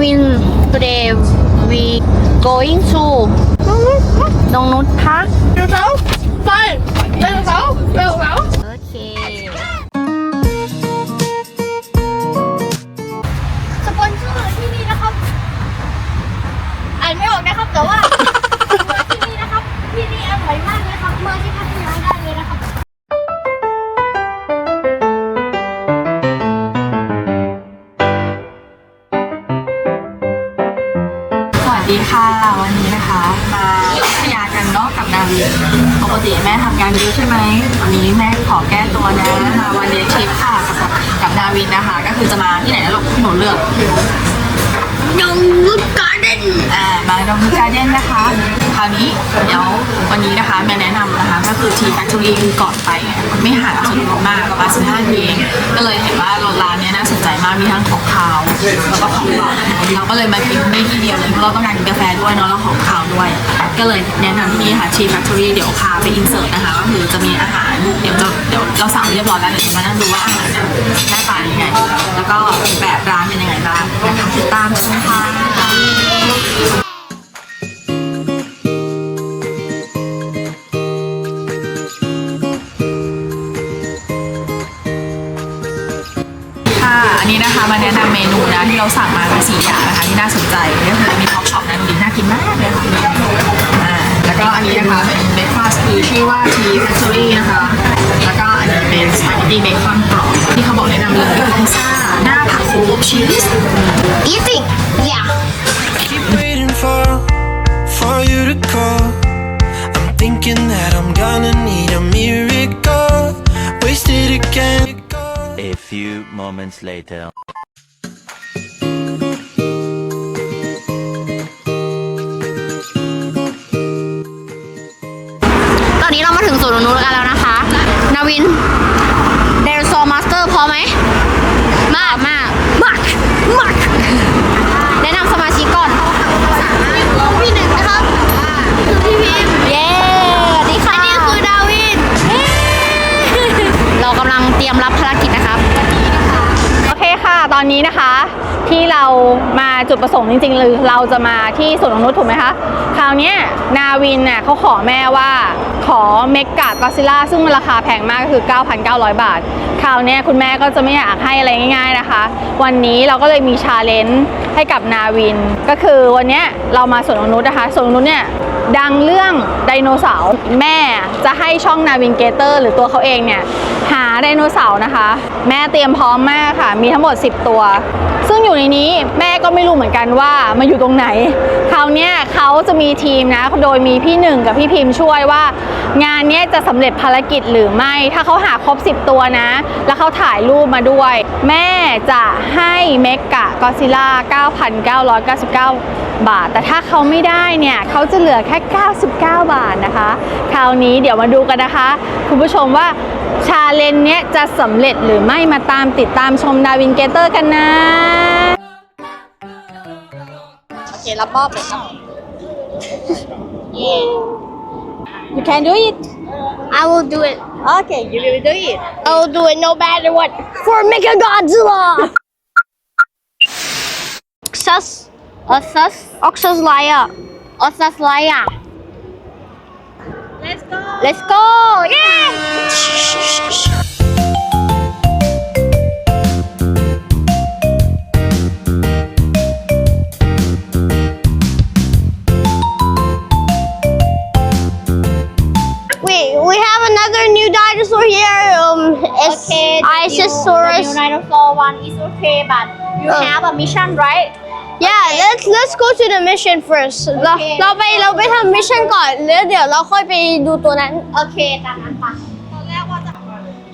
Navin today we going to นงนุชพักเดี๋ยวเสาไปเดี๋ยวเสาเดี๋ยวเสาโอเคสปอนเซอร์ที่นี่นะครับอ่านไม่ออกนะครับแต่ว่า ววันนี้นะคะแม่แนะนำนะคะก็คือทีแฟคทอรี่ก่อนไป ไม่ห่างจากสุดมากประมาณ15นาทีเองก็เลยเห็นว่าร้านเนี้ยน่าสนใจมากมีทั้งของคาวแล้วก็ของหวานเราก็เลยมากินที่ที่เดียวเลยเพราะเราต้องการกินกาแฟด้วยเนาะแล้วของคาวด้วย ก็เลยแนะนำที่นี่ค่ะทีแฟคทอรี่เดี๋ยวพาไปอินเสิร์ตนะคะก็คือจะมีอาหารเดี๋ยวเราเดี๋ยวเราสั่งเรียบร้อยแล้วเดี๋ยวจะมานั่งดูว่าอาหารหน้าตาเป็นยังไงแล้วก็แบบร้านเป็นยังไงบ้างนะคะติดตามชมค่ะค่ะ คะมาแนะนำเมนูนะที่เราสั่งมามีสี่อย่างนะคะที่น่าสนใจก็คือมีท็อปช็อปนะดูดิน่ากินมากเลยค่ะอ่าแล้วก็อันนี้นะคะเป็นเบรคฟาสต์คือชื่อว่าทีแฟคทอรี่นะคะ แล้วก็อันนี้เป็นสปาเกตตี้เบคอนกรอบที่เขาบอกแนะนำเลยก็คือพิซซ่าหน้าผักโขมชีส eating yeah keep waiting for for you to call. I'm thinking that I'm gonna need a miracle. Wasted again. A few moments later. นนี้เรามาถึงสวนนกนุชกันแล้วนะคะ นาวิน เดนโซมาสเตอร์พอไหม มากมากมากมากแนะนำสมาชิกก่อนพี่หนึ่งนะครับคือพี่พิมพ์เย้สวัสดีค่ะนี่คือดาวิน เรากำลังเตรียมรับภารกิจนะครับโอเค่ะตอนนี้นะคะที่เรามาจุดประสงค์จริงๆเลยเราจะมาที่สวนนกนุชถูกไหมคะ คราวนี้นาวินเน่ะเขาขอแม่ว่าขอเมกะกอซิล่าซึ่งมันราคาแพงมากก็คือ 9,900 บาท คราวนี้คุณแม่ก็จะไม่อยากให้อะไรง่าย ๆนะคะ วันนี้เราก็เลยมีชาเลนจ์ให้กับนาวิน ก็คือวันนี้เรามาสวนนกนุชนะคะสวนนกนุชเนี่ย ดังเรื่องไดโนเสาร์แม่จะให้ช่องนาวินเกเตอร์หรือตัวเขาเองเนี่ยหาไดโนเสาร์นะคะ แม่เตรียมพร้อมมากค่ะ มีทั้งหมด 10 ตัว ซึ่งอยู่ในนี้แม่ก็ไม่รู้เหมือนกันว่ามันอยู่ตรงไหน คราวนี้เขาจะมีทีมนะ โดยมีพี่หนึ่งกับพี่พิมพ์ช่วยว่า งานนี้จะสำเร็จภารกิจหรือไม่ ถ้าเขาหาครบ 10 ตัวนะ แล้วเขาถ่ายรูปมาด้วย แม่จะให้เมกะกอซิล่า9,999 บาท แต่ถ้าเขาไม่ได้เนี่ยเขาจะเหลือแค่ 99 บาทนะคะ คราวนี้เดี๋ยวมาดูกันนะคะ คุณผู้ชมว่าชาเลนจ์เนี้ยจะสำเร็จหรือไม่มาตามติดตามชมดาวินเกเตอร์กันนะ โอเครับมอบเลยครับ You can do it I will do it Okay you will do it I will do it no matter what for Mega Godzilla Oxus Oxus Oxus Liar Oxus Liar Let's go. Let's go. Yeah Wait, we have another new dinosaur here. Um, it's Isosaurus. The dinosaur one is okay but you Uh. have a mission right Yeah, let's let's go to the mission first เราเราไปเราไปทำมิชชั่นก่อนแล้วเดี๋ยวเราค่อยไปดูตัวนั้น โอเคตามนั้นปะ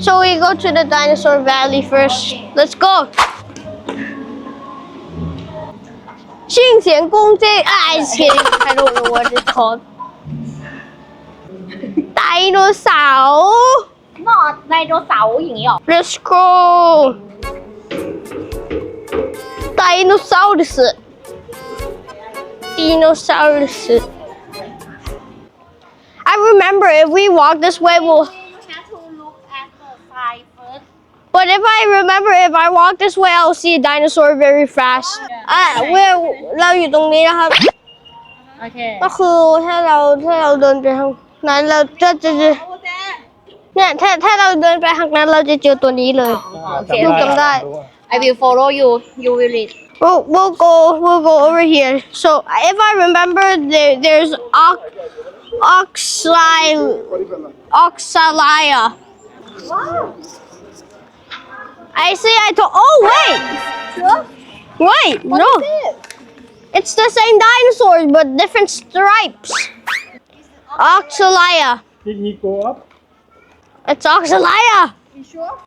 So we go to the dinosaur valley first. Let's go. 信前公这爱情 I don't know what it's called. ไดโนเสาร์ นอดไดโนเสาร์อย่างนี้หรอ Let's go. Dinosaurus. Dinosaurus. I remember if we walk this way, we'll. have to look at the side first But if I remember, if I walk this way, I'll see a dinosaur very fast. อ่ะเวลเราอยู่ตรงนี้นะครับ โอเค ก็คือถ้าเราถ้าเราเดินไปทาง นั้นเราจะจะจะเนี่ยถ้าถ้าเราเดินไปทางนั้นเราจะเจอตัวนี้เลย โอเค ลูกจำได้ I will follow you you will read We'll, we'll go we'll go over here. So if I remember, there there's ox oxy oxalia. I see. I told. Oh wait. Wait. no. It's the same dinosaurs but different stripes. Oxalia. Did he go up? It's Oxalia. You sure?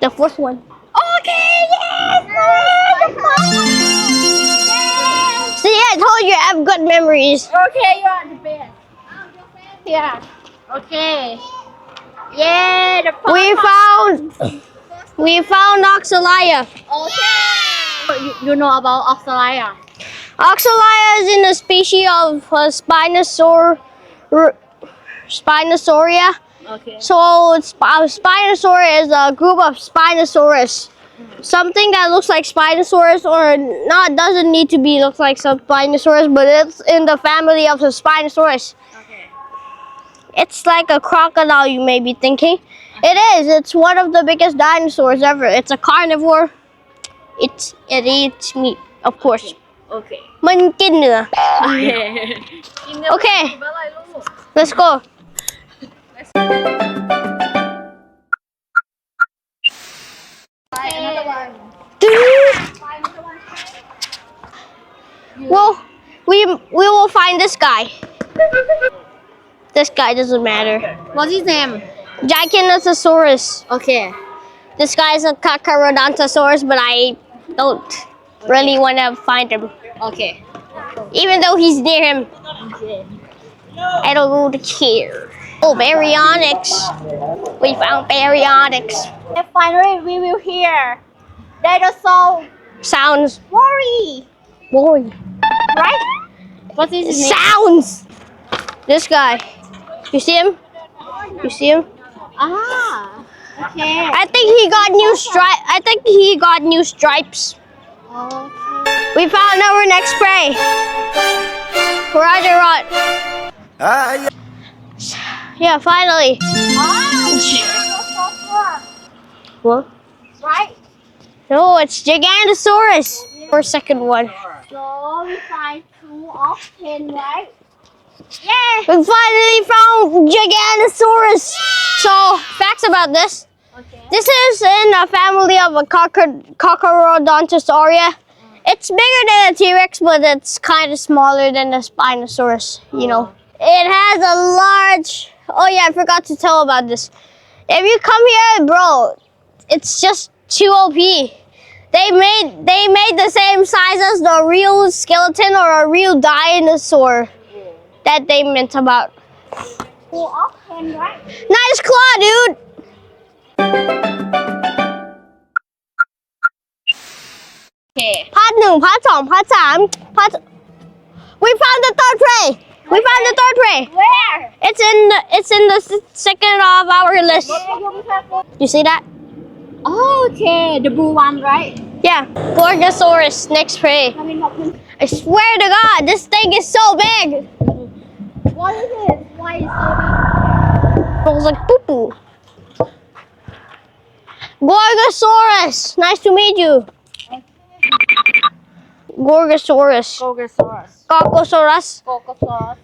The fourth one. Okay, yes! See, I told you I have good memories. Okay you are the best yeah okay yeah the We found, we found Oxalia. you, you know about Australia Oxalia is in the species of a Spinosaur, r- Spinosauria. okay So it's, uh, Spinosaur is a group of Spinosaurus. Something that looks like Spinosaurus or not doesn't need to be looks like some Spinosaurus, but it's in the family of the Spinosaurus. okay It's like a crocodile, you may be thinking. It is. It's one of the biggest dinosaurs ever. It's a carnivore. It's it eats meat, of course. okay มันกินเนื้อ okay Okay, let's go. Well, we we will find this guy. This guy doesn't matter. what's his name Giganotosaurus. okay This guy's a Carcharodontosaurus, but I don't really want to find him. okay Even though he's near him. I don't care. Oh, baryonyx. We found baryonyx. and finally we will hear dinosaur Sounds. worry Boy. right what is his name Sounds. This guy. You see him? You see him? ah okay I think he got new stripe. I think he got new stripes. We found our next prey. Roger, Rod. Yeah, finally. What? right No, it's Gigantosaurus. Or second one. so we find two of ten right Yeah. We finally found Gigantosaurus. So, facts about this. okay This is in a family of a cocker- Coccorodontosauria. It's bigger than a T-Rex, but it's kind of smaller than a Spinosaurus, you know. It has a large... Oh yeah, I forgot to tell about this. If you come here, bro, it's just too OP. They made they made the same size as the real skeleton or a real dinosaur that they meant about. of right Nice claw, dude. Okay. Part one, part two, part three, part. We found the third prey. We found the third prey. Where? It's in the it's in the second of our list. You see that? Oh, okay, the blue one, right? Yeah. Gorgosaurus, next prey. I swear to God, this thing is so big. What is it? Why is it so big? It was like poo poo. Gorgosaurus, nice to meet you. Gorgosaurus. Gorgosaurus Gorgosaurus. Gorgosaurus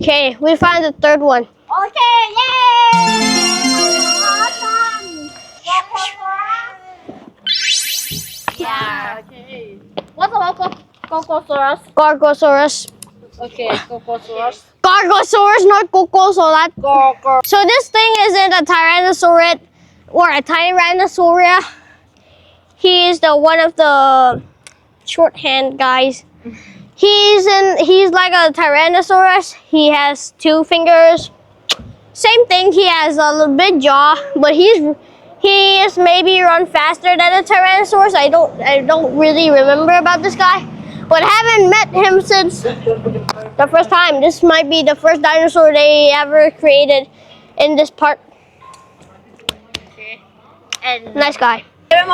Okay, we found the third one. okay yay awesome yeah okay what about Gor- Gorgosaurus Gorgosaurus. okay Gorgosaurus Gargosaurus, not Gorgosaurus. Gorgo So this thing isn't a Tyrannosaurid or a Tyrannosauria. He is the one of the shorthand guys. He's in. He's like a Tyrannosaurus. He has two fingers. Same thing. He has a little big jaw, but he's he is maybe run faster than a Tyrannosaurus. I don't. I don't really remember about this guy, but haven't met him since the first time. This might be the first dinosaur they ever created in this part. and Nice guy. go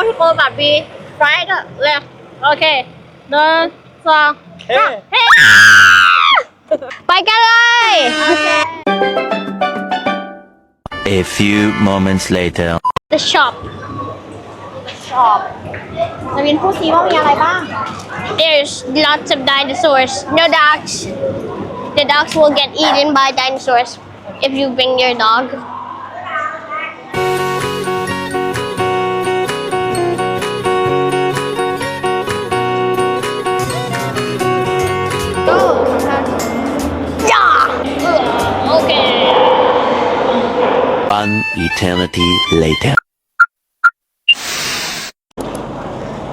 but be right left okay หนึ่งสองสาม ไปกันเลย A few moments later. The shop. นาวินพูดซิว่ามีอะไรบ้าง There's lots of dinosaurs. No dogs. The dogs will get eaten by dinosaurs if you bring your dog. One eternity later.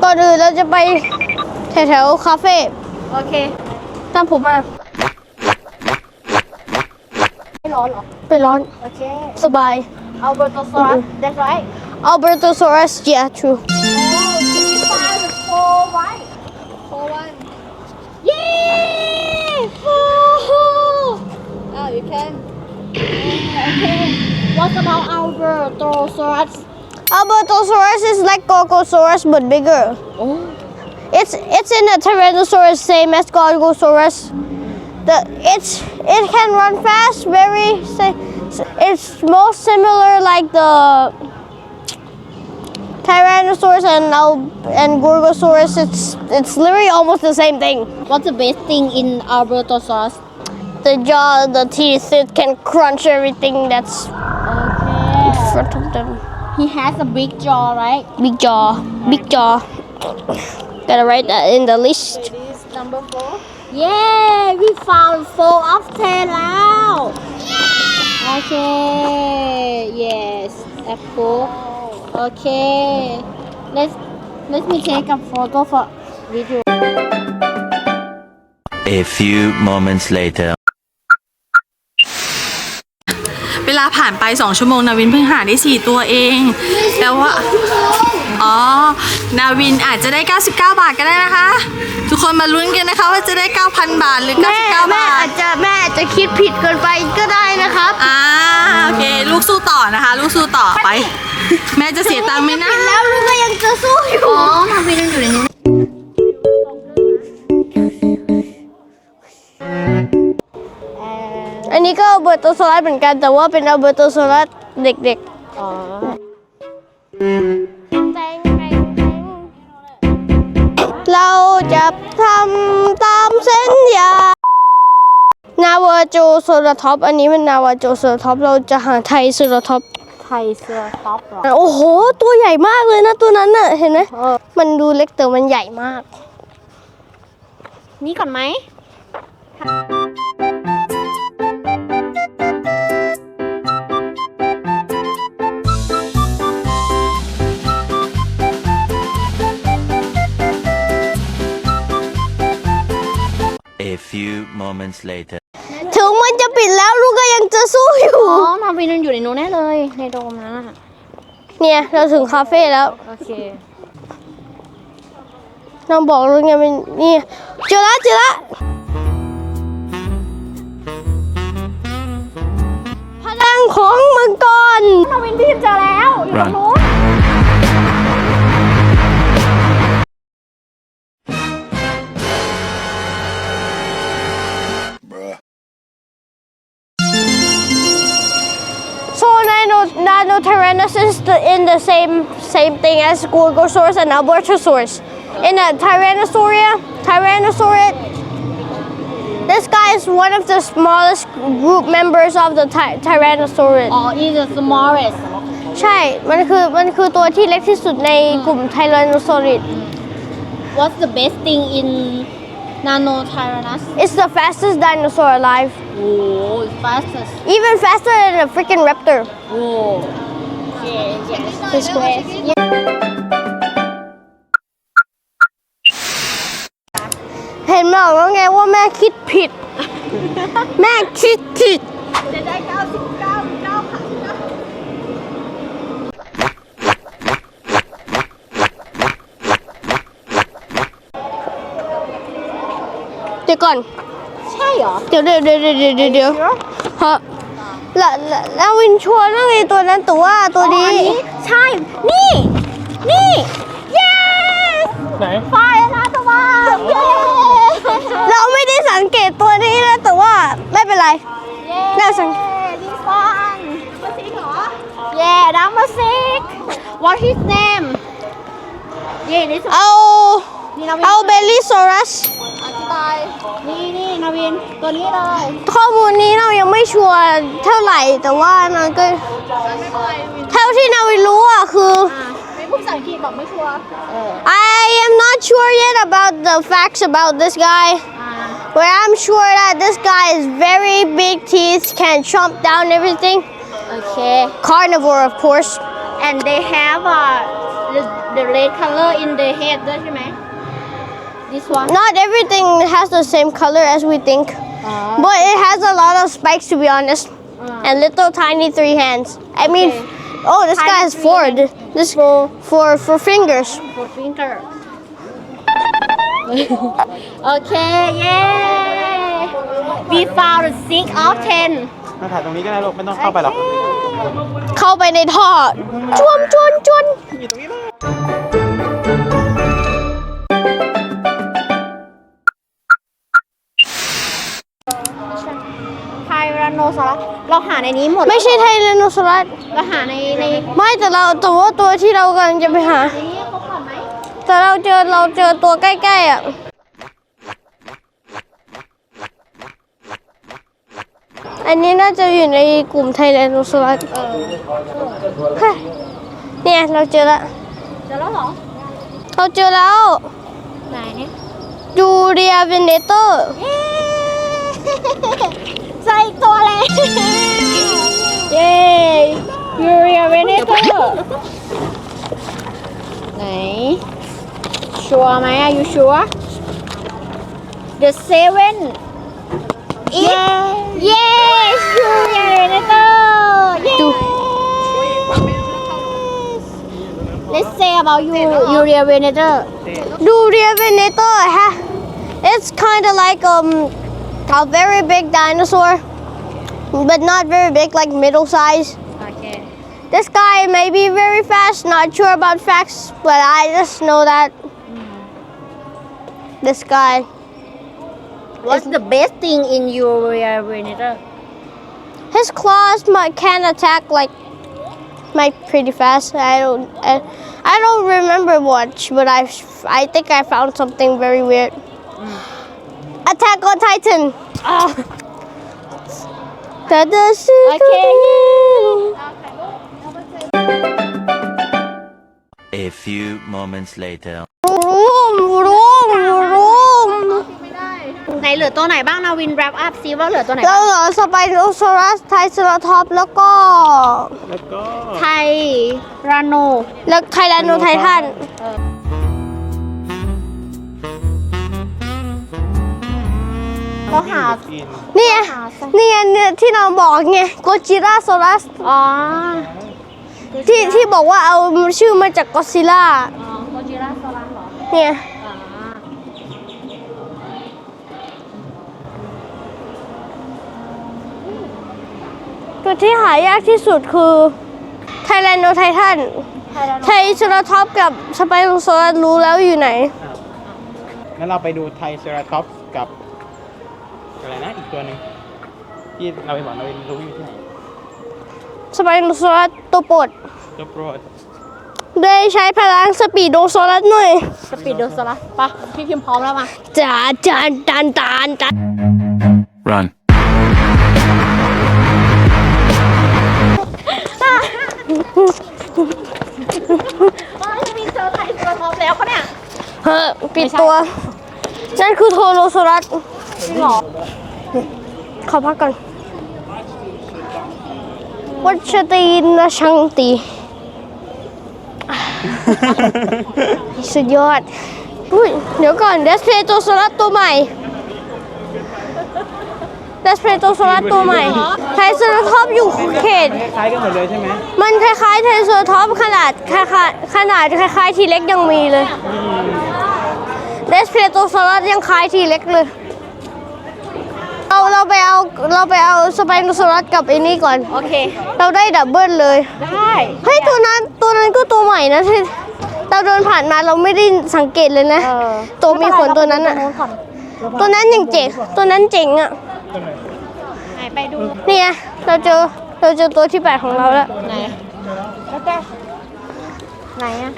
ก่อนอื่นเราจะไปแถวๆคาเฟ่โอเค ตามผมมา ไม่ร้อนเหรอ ไปร้อนโอเค สบาย เอาเบอร์โตซอส that's right Albertosaurus yeah true four right four one yay four oh you can okay what about Albertosaurus Albertosaurus is like Gorgosaurus but bigger oh It's it's in the Tyrannosaurus same as Gorgosaurus. The it's it can run fast, very. sa- It's most similar like the Tyrannosaurus and Al- and Gorgosaurus. It's it's literally almost the same thing. what's the best thing in Albertosaurus The jaw, the teeth, it can crunch everything that's front of them. He has a big jaw, right? Big jaw. Big jaw. Gotta write that in the list. So this number four. Yeah, we found four of ten now. Yeah. Okay. Yes. Apple. Okay. Let's let me take a photo for video. A few moments later. ลาผ่านไป 2 ชั่วโมง นาวินเพิ่งหาได้ 4 ตัวเองแต่ว่า อ๋อ นาวินอาจจะได้ 99 บาทก็ได้นะคะ ทุกคนมาลุ้นกันนะคะว่าจะได้ 9,000 บาทหรือ 99 แม่แม่บาอาทจจะแม่อาจจะคิดผิดเกินไปก็ได้นะครับอ่าโอเค ลูกสู้ต่อนะคะ ลูกสู้ต่อไป แม่จะเสียตังค์ไหมนะแล้วลูกก็ยังจะสู้อยู่ อ๋อนาวินยังอยู่ในนู้ นอันนี้ก็อัลเบอร์โตโซลัสเหมือนกัน แต่ว่าเป็นอัลเบอร์โตโซลัสเด็กอ๋อๆเราจะทำตามสัญญานาวาโจโซลาท็อปอันนี้เป็นนาวาโจโซลาท็อปเราจะหาไทยโซลาท็อปไทยเสื้อท็อปเหรอโอ้โห ตัวใหญ่มากเลยนะตัวนั้นน่ะ เห็นไหมมันดูเล็กแต่มันใหญ่มาก นี่ก่อนไหม few moments later. ถึงมันจะปิดแล้วลูกก็ยังจะสู้อยู่ อ๋อนาวินยังอยู่ในนู้นแน่เลย ในโดมนั้นอะเนี่ย เราถึงคาเฟ่แล้วโอเค น้องบอกเลยไงมันนี่เจอละเจอละพลังของมังกรนาวินพี่เจอแล้ว อยู่ตรงนู้น Nano Nanotyrannus is the, in the same same thing as Gorgosaurus and Albertosaurus. In a Tyrannosauria, Tyrannosaurid, this guy is one of the smallest group members of the ty- Tyrannosaurid. อ๋อ is the smallest ใช่ มันคือมันคือตัวที่เล็กที่สุดในกลุ่ม Tyrannosaurid. what's the best thing in nano tyrannus It's the fastest dinosaur alive. โอ้ it's fastest Even faster than a freaking raptor. โอ้ yeah yeah This way. เห็นบอกแล้วไงว่าแม่คิดผิด แม่คิดผิด จะได้ 99 เดี๋ยวก่อน ใช่เหรอเดี๋ยวเดี๋ยวเดี๋ยวเดี๋ยวเดี๋ยวเดี๋ยวฮะแล้วแล้วแล้ววินชัวร์เรื่องไอ้ตัวนั้นแต่ว่าตัวนี้ ใช่ นี่ นี่ yes ไหนไฟนะตะวันเย้เราไม่ได้สังเกตตัวนี้นะแต่ว่าไม่เป็นไรเย้น่าสัง this one มาซิกเหรอ yeah number six what his name yeah this one เอานี่นาวินเอาเบลลี่โซรัส อธิบายนี่นี่นาวิน ตัวนี้เลย ข้อมูลนี้เรายังไม่ชัวร์เท่าไหร่ แต่ว่ามันก็ เท่าที่นาวินรู้อ่ะคือ อ่ะไม่พูดภาษาอังกฤษบอกไม่ชัวร์เออ I am not sure yet about the facts about this guy. อ่า But I'm sure that this guy is very big teeth, can chomp down everything. โอเค Carnivore, of course. and they have uh, the, the red color in the head ด้วยใช่ไหม this one Not everything has the same color as we think, อ๋อ but it has a lot of spikes to be honest, Uh. and little tiny three hands. I mean, Okay. oh, this guy Tiny has three four. hands. Th- This for for fingers. for finger โอเค เย้ we found six of ten มาถ่ายตรงนี้ก็ได้ลูกไม่ต้องเข้าไปหรอก เข้าไปในท่อจวนจวนจวน อยู่ตรงนี้เลย เราหาในนี้หมดไม่ใช่ไทแรนโนซอรัสเราหาในในไม่แต่เราแต่ว่าตัวที่เรากำลังจะไปหา ในนี้เขาก่อนไหมแต่เราเจอเราเจอตัวใกล้ๆอะอันนี้น่าจะอยู่ในกลุ่มไทแลนโนซอรัสเออเฮ้ยเนี่ยเราเจอละเจอแล้วเหรอเราเจอแล้วไหนเนี่ยดูเรียเวเนเตอร์ เย้ ใส่อีกตัวเลยเย้ยูเรียเวเนเตอร์ไหน ชัวร์ไหมอะยูชัวร์ The seven is yes ยูเรียเวเนเตอร์ ดู Let's say about you Urea Venator ดูเรียเวเนเตอร์ฮะ it's kind of like um a very big dinosaur but not very big like middle size Okay This guy may be very fast, not sure about facts, but I just know that this guy. What's the best thing in Urea Venator His claws might can attack like might pretty fast. I don't I, I don't remember much, but I I think I found something very weird. Mm. Attack on Titan. oh Da da Okay. A few moments later. Room, room, room. ไหนเหลือตัวไหนบ้างนาวิน wrap up ซิว่าเหลือตัวไหนแล้บ้าวงเหรอสไปโนซอรัสไทรเซราทอปแล้วก็แล้วก็ ไทราโน แล้วไทแลนโนไททัน ก็หากินนี่ไงนี่ไงเนี่ยที่เราบอกไงโกจิราโซลัสอ๋อที่ที่บอกว่าเอาชื่อมาจากกอซิล่าอ๋อโกจิราโซลันเหรอเนี่ยอ๋อตัวที่หายากที่สุดคือไทแลนโนไททันไทราโนไทเซราทอปกับสไปโนซอรัสรู้แล้วอยู่ไหนงั้นเราไปดูไทเซราทอปส์กับ อะไรนะอีกตัวหนึ่งที่เราไปบอกเราไปรู้อยู่ที่ไหนสไปโนซอรัสตัวโปรดตัวโปรดได้ใช้พลังสปีดโนซอรัสหน่อยสปีดโดสลัสปะพี่พิมพ์พร้อมแล้วมาจานจานจานจานจาน Run. มีเจอไทยตัวพร้อมแล้วปะเนี่ย เฮ้อปิดตัว นั่นคือโทโรซอรัส จริงเหรอข อพักก่อนวัชตีนชังตี สุดยอดอุ้ยเดี๋ยวก่อนเดสเพโตโซลัสตัวใหม่เดสเพโตโซลัสตัวใหม่ ไทรเซอร์ท็อปอยู่เขต คล้ายๆกันหมดเลยใช่ไหมมันคล้ายๆไทรเซอร์ท็อปขนาดคล้ายๆขนาดคล้ายๆทีเล็กยังมีเลยเดสเพโตโซลัสยังคล้ายทีเล็กเลย เราเราไปเอาเราไปเอาสไปโนซอรัสกับไอ้นี่ก่อน โอเค เราได้ดับเบิลเลย ได้เฮ้ยตัวนั้นตัวนั้นก็ตัวใหม่นะที่เราเดินผ่านมาเราไม่ได้สังเกตเลยนะ เออตัวมีขนตัวนั้นอะไปดูก่อนตัวนั้นยังเจ๋งตัวนั้นเจ๋งอะไหนไปดูนี่ไงเราเจอเราเจอตัวที่แปดของเราแล้วไหนแล้วแต่ไหนอะ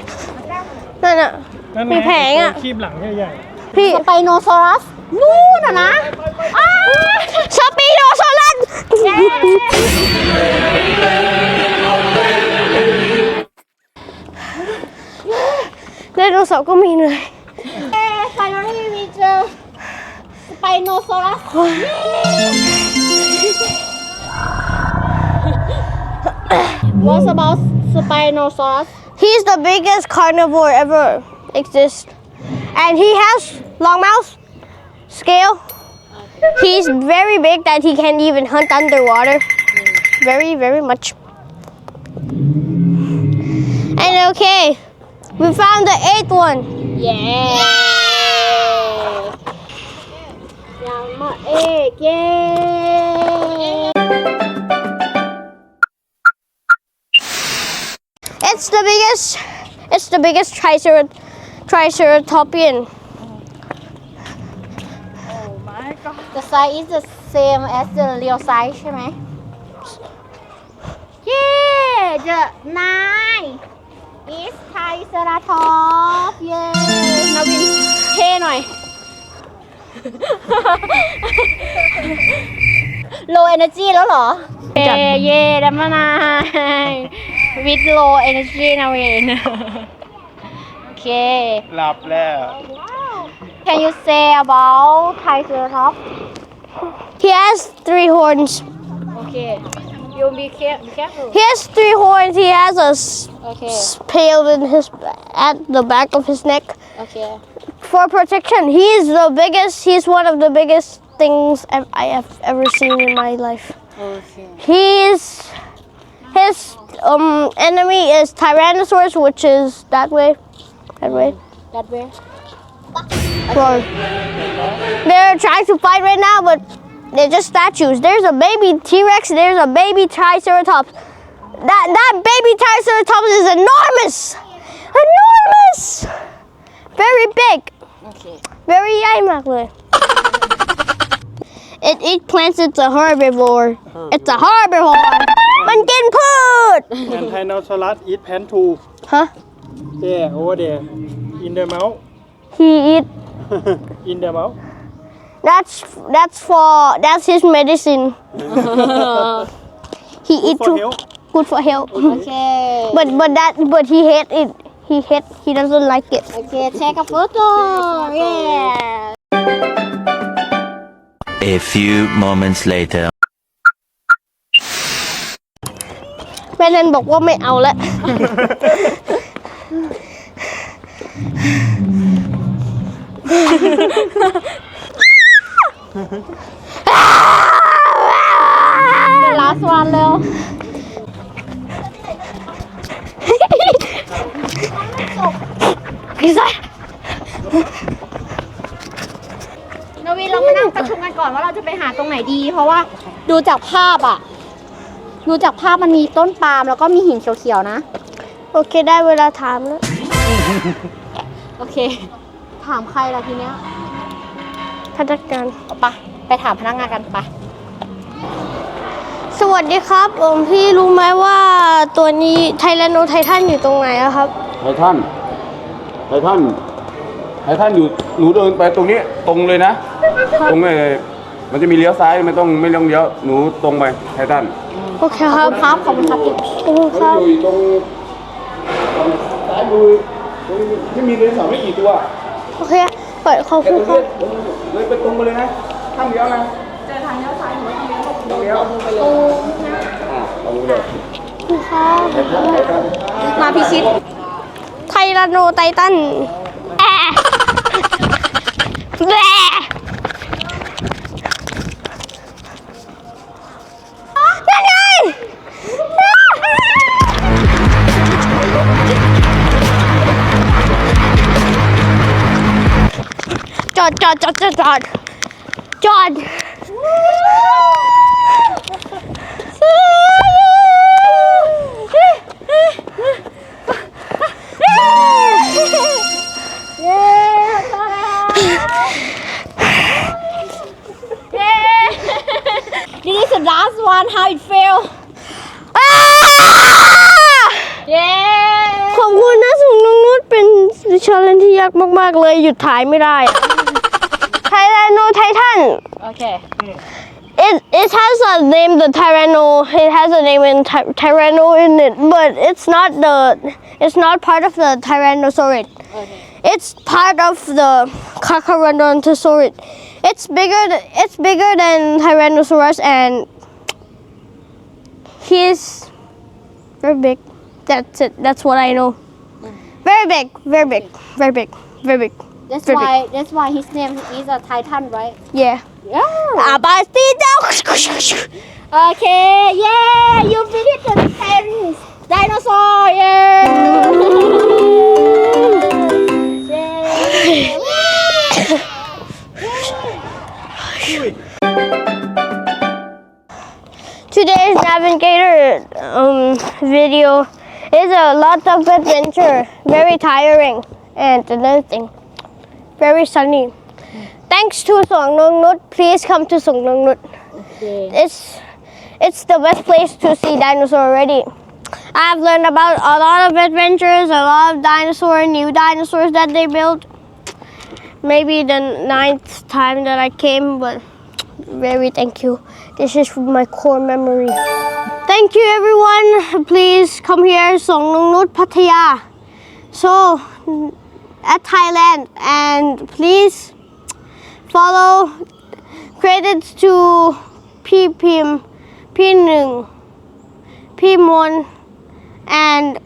นั่นอะมีแผงอะคีบหลังใหญ่พี่ สไปโนซอรัส นู่นน่ะนะอ้า สปีโนซอรัสไดโนเสาร์ก็มีเลย เอ๊ะ finally we เจอสไปโนซอรัส What about Spinosaurus? He's the biggest carnivore ever exist, and he has long mouth, scale. He's very big that he can even hunt underwater. Very, very much. And okay, we found the eighth one. Yeah. Yay! It's the biggest. It's the biggest tricerat. The size is the same as the real size ใช่ไหม Yeah the nine is Triceratops เย้นาวินเท่หน่อย low energy แล้วเหรอ เย่เย่ดัมมานาย with low energy นาวิน โอเค ๆ หลับแล้ว Can you say about Triceratops he has three horns. Okay you be care- be careful He has three horns. He has a s- Okay pail in his at the back of his neck okay for protection. He is the biggest. He's one of the biggest things I- have ever seen in my life. okay He's his um enemy is Tyrannosaurus, which is that way, that way. that way Well, they're trying to fight right now, but they're just statues. There's a baby T-Rex. There's a baby Triceratops. That that baby Triceratops is enormous, enormous, very big, okay very ใหญ่มากเลย It eats plants. It's a herbivore. It's a herbivore. มันกินพืช and Tyrannosaurus eat plant too ฮะ yeah over there in the mouth He eat. in the mouth That's that's for that's his medicine. he eat for too. health Good for health. okay But but that but he hate it. He hate he doesn't like it. okay take a photo yeah A few moments later. แม่นันบอกว่าไม่เอาแ ล้ว last one เร็วพี่ชายนวีเรามานั่งประชุมกันก่อนว่าเราจะไปหาตรงไหนดี เพราะว่าดูจากภาพอะดูจากภาพมันมีต้นปาล์มแล้วก็มีหินเขียวๆนะ โอเคได้เวลาถามแล้ว โอเค ถามใครล่ะทีเนี้ยพนักงานเอา ปะไปถามพนักงานกันปะสวัสดีครับผมพี่รู้ไหมว่าตัวนี้ไทแรนโนไททันอยู่ตรงไหนอะครับ ไททันไททันไททันอยู่หนูเดินไปตรงนี้ตรงเลยนะ ตรงเลยมันจะมีเลี้ยวซ้ายไม่ต้องไม่ต้องเลี้ยวหนูตรงไปไททันโอเคครับครับขอบคุณครับพี่ขอบคุณครับ อยู่ตรงซ้ายมือตรงที่มีเลี้ยวเสาไม่กี่ตัว โอเค ขอขอบคุณครับเลยไปตรงไปเลยนะข้ามเลี้ยวนะเจอทางเลี้ยวซ้ายหนูทางเลี้ยวตรงไปเลยอ่าตรงไปเลยครับมาพิชิต ไทแรนโนไททันแอะแหละ ดจอดจอดจอดจอดจอด This is the last one how it feel เย้ขอบคุณนะสุงนุนุชเป็นชาเลนที่ยากมาก ๆ เลย หยุดถ่ายไม่ได้ Tyranno Titan. Okay. It it has a name, the Tyranno. It has a name in ty Tyranno in it, but it's not the it's not part of the Tyrannosaurus. Okay. It's part of the Carcharodontosaurus. It's bigger. It's bigger than Tyrannosaurus, and he's very big. That's it. That's what I know. Mm. Very big. Very big. Very big. Very big. That's big. why that's why his name is a Titan right Yeah. yeah Abastida. Okay, yeah, you finished the 10 dinosaur, yeah. yeah. Today's navigator um, video is a lot of adventure, very tiring, and another thing, very sunny. Thanks to Song Nung Nut. Please come to Song Nung Nut. It's it's the best place to see dinosaur already. I've learned about a lot of adventures, a lot of dinosaur, new dinosaurs that they built. Maybe the ninth time that I came, but very thank you. This is my core memory. Thank you everyone. Please come here, Song Nung Nut Pattaya. So at Thailand and please follow credits to P Pim, P Nung, P Mon, and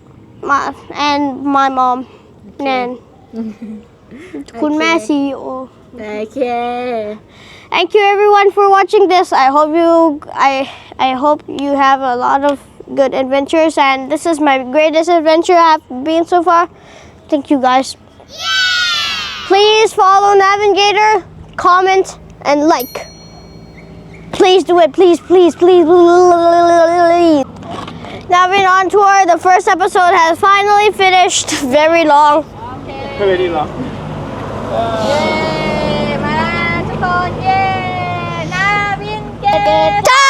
my and my mom, Nan. คุณแม่ CEO Okay. Thank you everyone for watching this. I hope you I I hope you have a lot of good adventures and this is my greatest adventure I've been so far. Thank you guys. Please follow Navigator, comment, and like. Please do it, please, please, please, please. Now been on tour, the first episode has finally finished. Very long. Okay. Very long. Uh. Yay! Navigator.